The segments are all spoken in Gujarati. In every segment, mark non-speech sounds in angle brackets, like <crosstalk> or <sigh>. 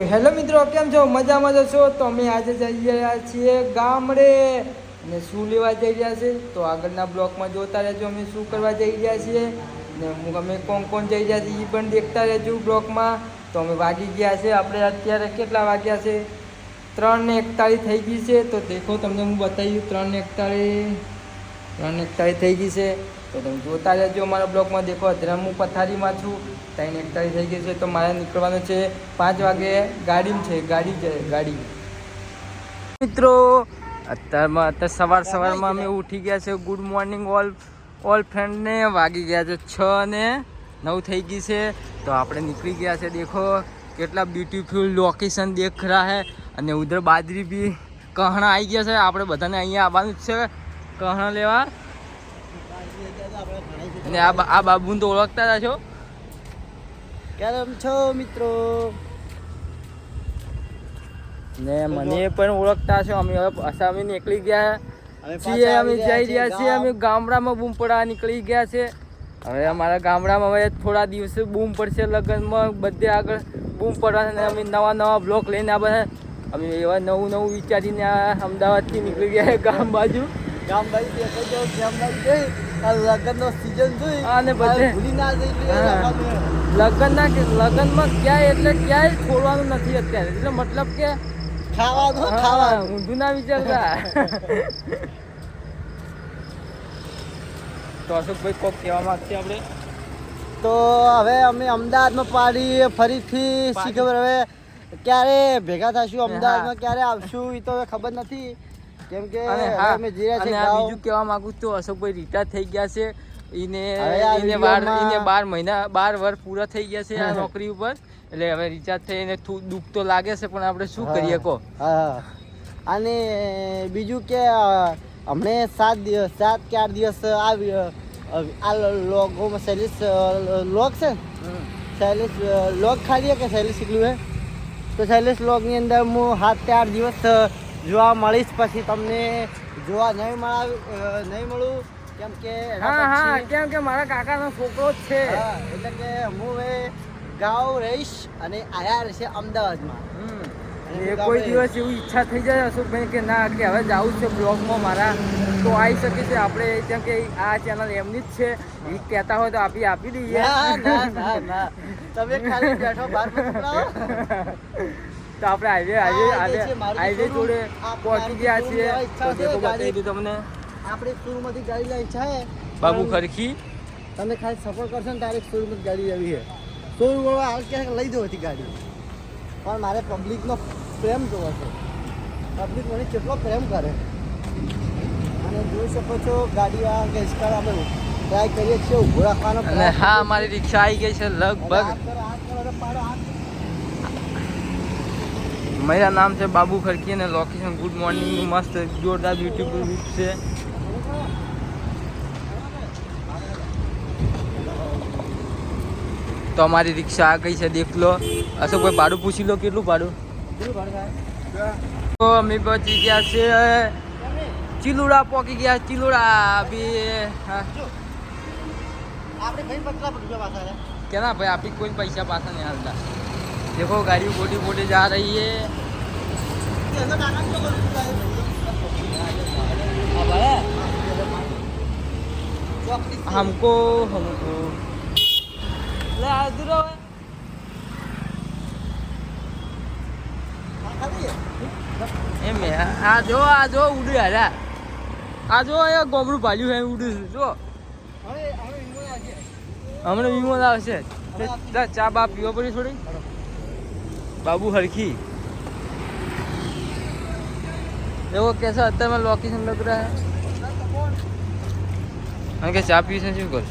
હેલો મિત્રો, કેમ છો? મજામાં જ છો? તો અમે આજે જઈ રહ્યા છીએ ગામડે. ને શું લેવા જઈ રહ્યા છે? તો આગળના બ્લોકમાં જોતા રહેજો અમે શું કરવા જઈ રહ્યા છીએ. ને હું, અમે કોણ કોણ જઈ રહ્યા છીએ એ પણ દેખતા રહેજો બ્લોકમાં. તો અમે વાગી ગયા છે. આપણે અત્યારે કેટલા વાગ્યા છે? ત્રણ ને એકતાળીસ થઈ ગઈ છે. તો દેખો, તમને હું બતાવ્યું ત્રણ ને એકતાળીસ, ત્રણ ને એકતાળીસ થઈ ગઈ છે. તો તમે જોતા રહેજો અમારા બ્લોકમાં દેખો, અત્યારે હું પથારીમાં છું. ત્યાં એકતાળી થઈ ગઈ છે, તો મારે નીકળવાનું છે પાંચ વાગે. ગાડીમાં છે, ગાડી ગાડી. મિત્રો, અત્યારમાં, અત્યારે સવાર સવારમાં અમે ઉઠી ગયા છે. ગુડ મોર્નિંગ ઓલ ઓલ ફ્રેન્ડને વાગી ગયા છે છ ને નવ થઈ ગઈ છે. તો આપણે નીકળી ગયા છે, દેખો, કેટલા બ્યુટીફુલ લોકેશન દેખ રહ્યા હે અને ઉધર બાદરી બી, કહણા આવી ગયા છે. આપણે બધાને અહીંયા આવવાનું જ છે. કહણા લેવા. અને આ આ બાબુને તો ઓળખતા હતા છો કેમ છો મિત્રો? ને મને પણ ઓળખતા છો અમે હવે અમે નીકળી ગયા. છીએ અમે જઈ રહ્યા છીએ. અમે ગામડામાં બૂમ પડવા નીકળી ગયા છે. હવે અમારા ગામડામાં હવે થોડા દિવસે બૂમ પડશે લગ્નમાં. બધે આગળ બૂમ પડવાના અમે નવા નવા બ્લોક લઈને આ બધા અમે એવા નવું નવું વિચારીને આ અમદાવાદથી નીકળી ગયા ગામ બાજુ. ગામ દેખાઈ જાઓ ગામભાઈ જઈ આ લગ્નનો season જોઈ. અને બધે. ભૂલી ના જઈ એટલે હા. લગ્ન. લગ્નના લગ્નમાં ક્યાંય એટલે ક્યાંય છોડવાનું નથી અત્યારે. એટલે મતલબ કે ખાવાનું હા, ખાવાનું. ઊંધું ના વિચારતા. તો અશોકભાઈ કોક કહેવા માંગશે આપણે? તો હવે અમે અમદાવાદમાં પાડી ફરીથી શી હવે ક્યારે ભેગા થશું અમદાવાદમાં ક્યારે આવશું એ તો હવે ખબર નથી. કેમ કે અને હવે હા અમે જઈ રહ્યા અને આ બીજું કહેવા માંગુ છું તો અશોકભાઈ રિટાયર થઈ ગયા છે. ઈને હવે ઈને બાર ઈને બાર મહિના બાર વર્ષ પૂરા થઈ ગયા છે આ નોકરી ઉપર. એટલે હવે રિચાર્જ થઈને થોડું દુઃખ તો લાગે છે પણ આપણે શું કરીએ કહો. અને બીજું કે અમને સાત દિવસ સાત કે આઠ દિવસ આ આ લોગોમાં શૈલેષ લોગ છે? શૈલેષ લોગ ખાલી કે શૈલેષ શીખલું હે? તો શૈલેષ લોગની અંદર હું સાત કે આઠ દિવસ જોવા મળીશ પછી તમને જોવા નહીં મળાવ નહીં મળું કેમ કે હા હા કેમ કે મારા કાકાનો છોકરો જ છે. એટલે કે હું એ ગાઉ રહીશ અને આયા રહેશે અમદાવાદમાં. એ કોઈ દિવસ એવું ઈચ્છા થઈ જાય અશોકભાઈ કે ના કે હવે જવું છે બ્લોગમાં મારા. તો આવી શકે છે. આપણે કેમ કે આ ચેનલ એમની જ છે. એ કહેતા હોય તો આપી આપી દઈએ. ના ના ના ના. તમે ખાલી બેઠો બહાર <laughs> તો આપણે હાઈવે હાઈવે હાઈવે જોડે પહોંચી ગયા છીએ. તો છે, દેખો બતાવી દીધું તમને. આપણે શોરૂમમાંથી ગાડી લઈ ઈચ્છા છે બાબુ ખરખી. તમે ખાલી સફર કરશો ને ડાયરેક્ટ શોરૂમમાંથી ગાડી આવી છે. શોરૂમ વાળા હાલ ક્યાંક લઈ જવો હતી ગાડી. પણ મારે પબ્લિકનો પ્રેમ જોવો છે. પબ્લિક મને કેટલો પ્રેમ કરે. અને જોઈ શકો છો ગાડી આ કે સ્કાર આપણે ટ્રાય કરીએ છીએ ઊભો રાખવાનો હા અમારી રિક્ષા આવી ગઈ છે લગભગ. પાડો, હાથ મારા નામ છે બાબુ ખડકી અને લોકેશન ગુડ મોર્નિંગ મસ્ત જોરદાર બ્યુટીફુલ વ્યૂ છે. તો અમારી રિક્ષા આ કઈ છે દેખ લો અશોક ભાઈ ભાડું પૂછી લો કેટલું ભાડું? તો અમે પહોંચી ગયા છે ચિલોડા પહોંચી ગયા ચિલોડા બી કેના ભાઈ આપી કોઈ પૈસા પાછા નહીં હાલતા. देखो गाड़ी बोटी बोटी जा रही है એનો કાકા શું કરું ચોકડી છે. हमको हमको ले आ दूर हो ખાલી? એમ હે. આ જો આ જો ઉડે હારા આ જો અહીંયા ગોમડું ભાલ્યું હે ઉડે છે જો હવે હવે ઈંગોળા આવશે. હમણાં વિમો આવશે તે જા ચા બા પીવા પડી થોડી बाबू हरखी। देखो कैसा અત્યારે માં લોકેશન लग रहा है। हम क्या चाय पीछे શું कर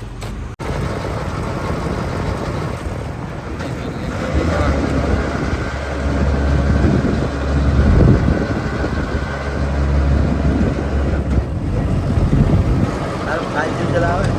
चलावे